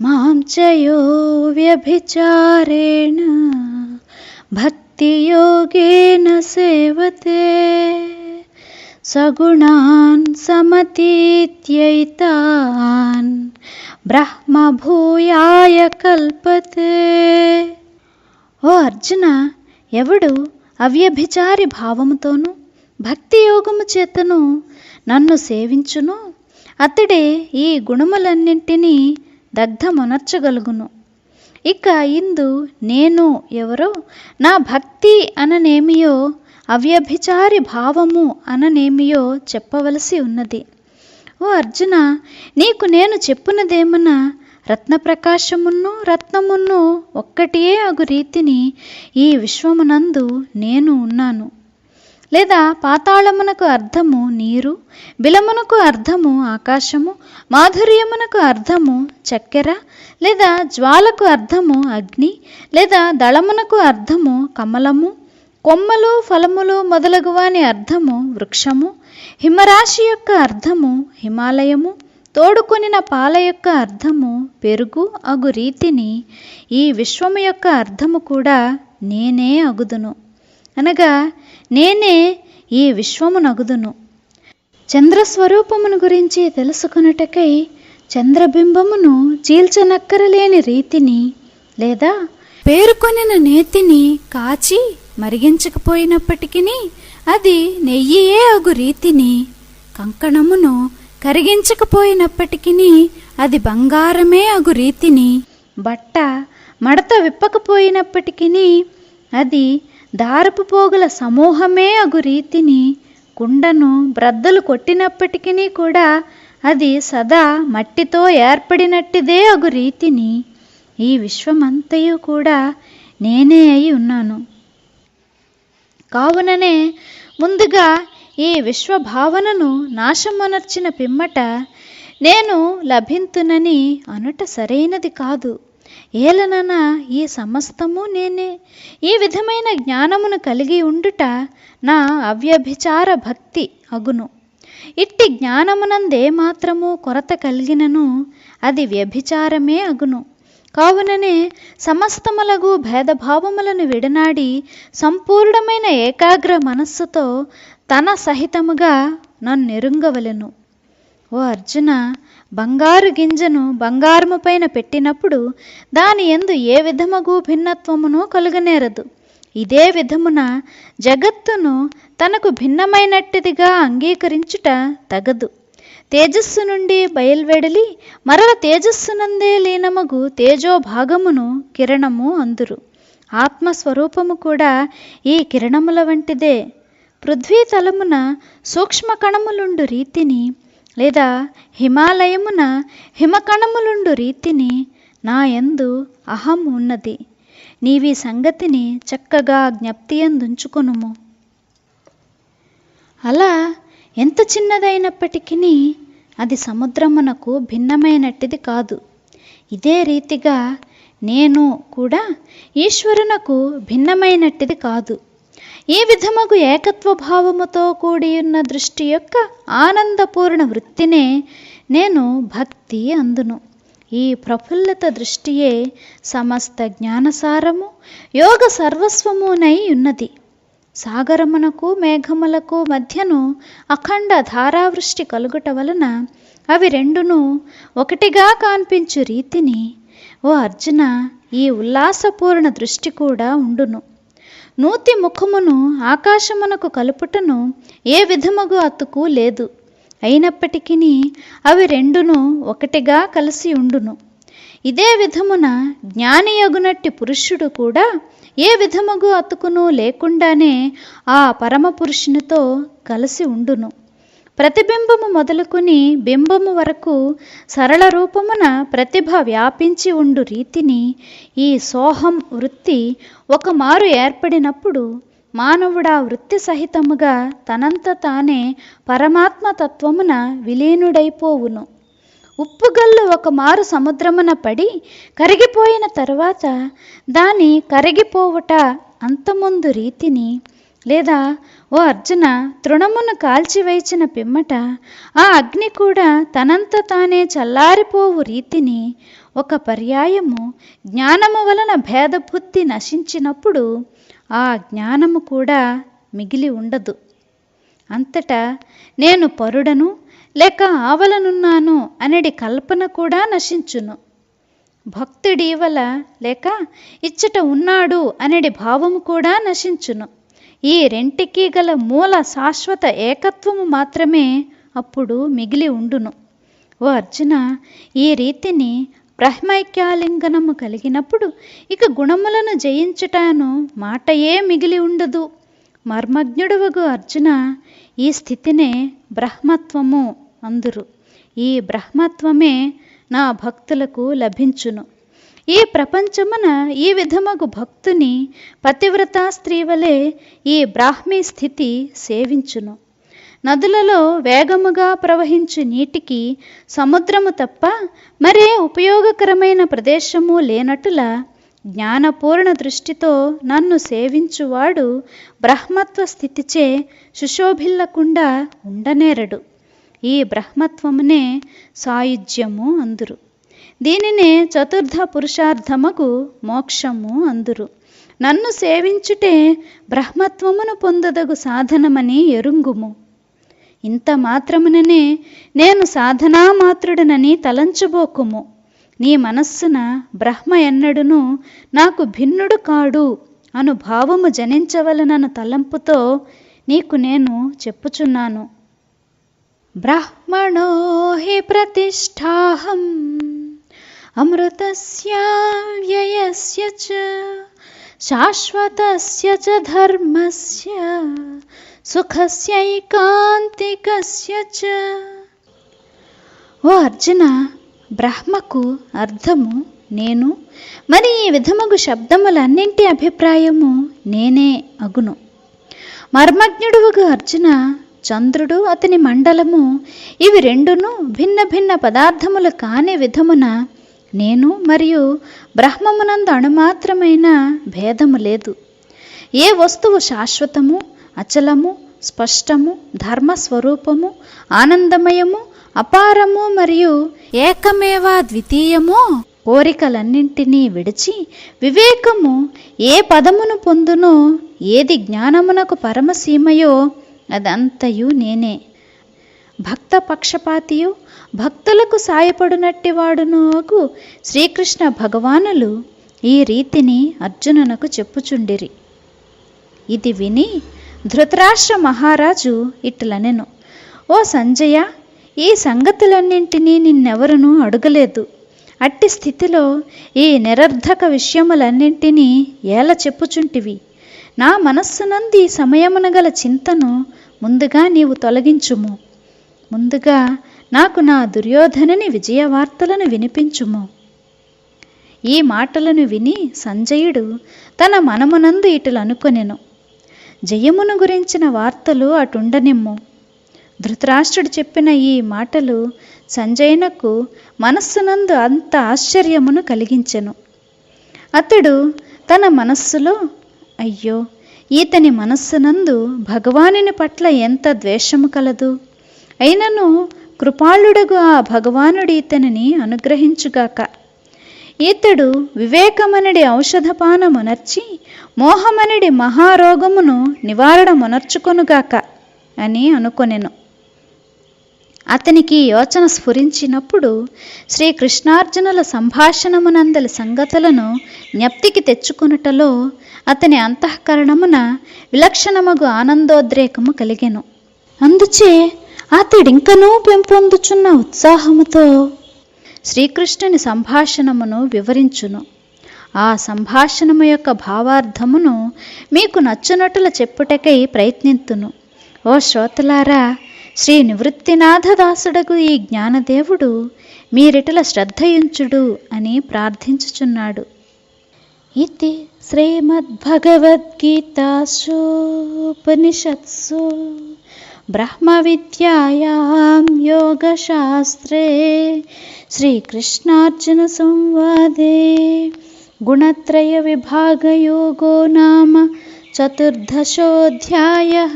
మాం చయో వ్యభిచారేణ భక్తియోగేన సేవతే సగుణాన్ సమతీత్యైతాన్ బ్రహ్మభూయాయ కల్పతే. ఓ అర్జున ఎవడు అవ్యభిచారి భావముతోనూ భక్తి యోగము చేతను నన్ను సేవించును? అతడే ఈ గుణములన్నింటినీ దగ్ధమునర్చగలుగును. ఇక ఇందు నేను ఎవరో? నా భక్తి అననేమియో? అవ్యభిచారి భావము అననేమియో చెప్పవలసి ఉన్నది. ఓ అర్జున నీకు నేను చెప్పునదేమన్నా రత్నప్రకాశమును రత్నమును ఒక్కటియే అగు రీతిని ఈ విశ్వమునందు నేను ఉన్నాను. లేదా పాతాళమునకు అర్థము నీరు బిలమునకు అర్థము ఆకాశము మాధుర్యమునకు అర్థము చక్కెర లేదా జ్వాలకు అర్థము అగ్ని లేదా దళమునకు అర్థము కమలము కొమ్మలు ఫలములు మొదలగువాని అర్థము వృక్షము హిమరాశి యొక్క అర్థము హిమాలయము తోడుకొనిన పాల యొక్క అర్థము పెరుగు అగు రీతిని ఈ విశ్వము యొక్క అర్థము కూడా నేనే అగుదును. అనగా నేనే ఈ విశ్వము నగుదును. చంద్రస్వరూపమును గురించి తెలుసుకున్నటకై చంద్రబింబమును చీల్చనక్కరలేని రీతిని లేదా పేరుకొనిన నేతిని కాచి మరిగించకపోయినప్పటికీ అది నెయ్యియే అగు రీతిని కంకణమును కరిగించకపోయినప్పటికీ అది బంగారమే అగు రీతిని. బట్ట మడత విప్పకపోయినప్పటికీ అది దారపు పోగుల సమూహమే అగు రీతిని కుండను బ్రద్దలు కొట్టినప్పటికీ కూడా అది సదా మట్టితో ఏర్పడినట్టిదే అగు రీతిని. ఈ విశ్వమంతయు కూడా నేనే అయి ఉన్నాను. కావుననే ముందుగా ఈ విశ్వభావనను నాశమనర్చిన పిమ్మట నేను లభింతునని అనుట సరైనది కాదు. ఏలనన ఈ సమస్తము నేనే. ఈ విధమైన జ్ఞానమును కలిగి ఉండుట నా అవ్యభిచార భక్తి అగును. ఇట్టి జ్ఞానమునందే మాత్రము కొరత కలిగినను అది వ్యభిచారమే అగును. కావుననే సమస్తములగు భేదభావములను విడనాడి సంపూర్ణమైన ఏకాగ్ర మనస్సుతో తన సహితముగా నన్నెరుంగవలెను. ఓ అర్జున బంగారు గింజను బంగారము పైన పెట్టినప్పుడు దాని ఎందు ఏ విధముగు భిన్నత్వమును కలుగనేరదు. ఇదే విధమున జగత్తును తనకు భిన్నమైనట్టిదిగా అంగీకరించుట తగదు. తేజస్సు నుండి బయల్వెడలి మరల తేజస్సునందే లీనమగు తేజో భాగమును కిరణము అందురు. ఆత్మస్వరూపము కూడా ఈ కిరణముల వంటిదే. పృథ్వీ తలమున సూక్ష్మ కణములుండు రీతిని లేదా హిమాలయమున హిమకణములుండు రీతిని నా యందు అహం ఉన్నది. నీవి సంగతిని చక్కగా జ్ఞప్తి ఎందుంచుకొనుము అలా ఎంత చిన్నదైనప్పటికీ అది సముద్రమునకు భిన్నమైనట్టిది కాదు. ఇదే రీతిగా నేను కూడా ఈశ్వరునకు భిన్నమైనట్టిది కాదు. ఈ విధముగు ఏకత్వ భావముతో కూడి ఉన్న దృష్టి యొక్క ఆనందపూర్ణ వృత్తినే నేను భక్తి అందును. ఈ ప్రఫుల్లిత దృష్టియే సమస్త జ్ఞానసారము యోగ సర్వస్వమునై ఉన్నది. సాగరమునకు మేఘములకు మధ్యను అఖండ ధారావృష్టి కలుగుట వలన అవి రెండును ఒకటిగా కాన్పించు రీతిని ఓ అర్జున ఈ ఉల్లాసపూర్ణ దృష్టి కూడా ఉండును. నూతి ముఖమును ఆకాశమునకు కలుపుటను ఏ విధముగు అతుకు లేదు. అయినప్పటికీ అవి రెండును ఒకటిగా కలిసి ఉండును. ఇదే విధమున జ్ఞానియగునట్టి పురుషుడు కూడా ఏ విధముగు అతుకును లేకుండానే ఆ పరమ పురుషునితో కలిసి ఉండును. ప్రతిబింబము మొదలుకుని బింబము వరకు సరళ రూపమున ప్రతిభ వ్యాపించి ఉండు రీతిని ఈ సోహం వృత్తి ఒకమారు ఏర్పడినప్పుడు మానవుడా వృత్తి సహితముగా తనంత తానే పరమాత్మ తత్వమున విలీనుడైపోవును. ఉప్పుగల్లు ఒక మారు సముద్రమున పడి కరిగిపోయిన తర్వాత దాని కరిగిపోవుట అంతముందు రీతిని లేదా ఓ అర్జున తృణమును కాల్చివేచిన పిమ్మట ఆ అగ్ని కూడా తనంత తానే చల్లారిపోవు రీతిని ఒక పర్యాయము జ్ఞానము వలన భేదబుద్ధి నశించినప్పుడు ఆ జ్ఞానము కూడా మిగిలి ఉండదు. అంతటా నేను పరుడను లేక ఆవలనున్నాను అనడి కల్పన కూడా నశించును. భక్తుడీవల లేక ఇచ్చట ఉన్నాడు అనడి భావము కూడా నశించును. ఈ రెంటికి గల మూల శాశ్వత ఏకత్వము మాత్రమే అప్పుడు మిగిలి ఉండును. ఓ అర్జున ఈ రీతిని బ్రహ్మైక్యాలింగనము కలిగినప్పుడు ఇక గుణములను జయించుటాను మాటయే మిగిలి ఉండదు. మర్మజ్ఞుడవగు అర్జున ఈ స్థితినే బ్రహ్మత్వము అందురు. ఈ బ్రహ్మత్వమే నా భక్తులకు లభించును. ఈ ప్రపంచమున ఈ విధమగు భక్తుని పతివ్రత స్త్రీ వలె ఈ బ్రాహ్మీ స్థితి సేవించును. నదులలో వేగముగా ప్రవహించు నీటికి సముద్రము తప్ప మరే ఉపయోగకరమైన ప్రదేశము లేనట్టులా జ్ఞానపూర్ణ దృష్టితో నన్ను సేవించువాడు బ్రహ్మత్వ స్థితిచే సుశోభిల్లకుండా ఉండనేరడు. ఈ బ్రహ్మత్వమునే సాయుధ్యము అందురు. దీనినే చతుర్థ పురుషార్థముకు మోక్షము అందురు. నన్ను సేవించుటే బ్రహ్మత్వమును పొందదగు సాధనమని ఎరుంగుము. ఇంత మాత్రముననే నేను సాధనా మాత్రుడనని తలంచబోకుము. నీ మనస్సున బ్రహ్మ ఎన్నడును నాకు భిన్నుడు కాడు అను భావము జనించవలనను తలంపుతో నీకు నేను చెప్పుచున్నాను. బ్రహ్మణో హి ప్రతిష్టాహం అమృతస్య వ్యయస్య చ శాశ్వతస్య చ ధర్మస్య సుఖస్యైకాంతికస్య చ ఓ అర్జున బ్రహ్మకు అర్థము నేను మరి ఈ విధముగు శబ్దములన్నింటి అభిప్రాయము నేనే అగును. మర్మజ్ఞుడువుగు అర్జున చంద్రుడు అతని మండలము ఇవి రెండును భిన్న భిన్న పదార్థములు కాని విధమున నేను మరియు బ్రహ్మమునందు అణుమాత్రమైన భేదము లేదు. ఏ వస్తువు శాశ్వతము అచలము స్పష్టము ధర్మస్వరూపము ఆనందమయము అపారము మరియు ఏకమేవా ద్వితీయమో కోరికలన్నింటినీ విడిచి వివేకము ఏ పదమును పొందునో ఏది జ్ఞానమునకు పరమసీమయో అదంతయు నేనే. భక్త పక్షపాతియు భక్తులకు సాయపడునట్టివాడునోగు శ్రీకృష్ణ భగవానులు ఈ రీతిని అర్జునునకు చెప్పుచుండిరి. ఇది విని ధృతరాష్ట్ర మహారాజు ఇట్లనెను ఓ సంజయ ఈ సంగతులన్నింటినీ నిన్నెవరునూ అడగలేదు. అట్టి స్థితిలో ఈ నిరర్ధక విషయములన్నింటినీ ఏల చెప్పుచుంటివి? నా మనస్సునంది సమయమున గల చింతను ముందుగా నీవు తొలగించుము. ముందుగా నాకు నా దుర్యోధనుని విజయవార్తలను వినిపించుము. ఈ మాటలను విని సంజయుడు తన మనమునందు ఇటులనుకొనెను. జయమును గురించిన వార్తలు అటుండనిమ్ము. ధృతరాష్ట్రుడు చెప్పిన ఈ మాటలు సంజయునకు మనస్సునందు అంత ఆశ్చర్యమును కలిగించెను. అతడు తన మనస్సులో అయ్యో ఈతని మనస్సునందు భగవానుని పట్ల ఎంత ద్వేషము కలదు. అయినను కృపాళుడగు ఆ భగవానుడి ఇతనిని అనుగ్రహించుగాక. ఇతడు వివేకమనడి ఔషధపానమునర్చి మోహమనడి మహారోగమును నివారణమునర్చుకొనుగాక అని అనుకొనెను. అతనికి యోచన స్ఫురించినప్పుడు శ్రీకృష్ణార్జునుల సంభాషణమునందలి సంగతులను జ్ఞప్తికి తెచ్చుకొనుటలో అతని అంతఃకరణమున విలక్షణమగు ఆనందోద్రేకము కలిగెను. అందుచే అతడింకనూ పెంపొందుచున్న ఉత్సాహముతో శ్రీకృష్ణుని సంభాషణమును వివరించును. ఆ సంభాషణము యొక్క భావార్థమును మీకు నచ్చునట్లు చెప్పుటకై ప్రయత్నింతును. ఓ శ్రోతలారా శ్రీ నివృత్తినాథదాసుడకు ఈ జ్ఞానదేవుడు మీరిటల శ్రద్ధయుంచుడు అని ప్రార్థించుచున్నాడు. ఇది శ్రీమద్భగవద్గీతాసూపనిషత్సు ब्रह्मविद्यायां योगशास्त्रे श्रीकृष्णार्जुनसंवादे गुणत्रयविभागयोगो नाम चतुर्दशोऽध्यायः।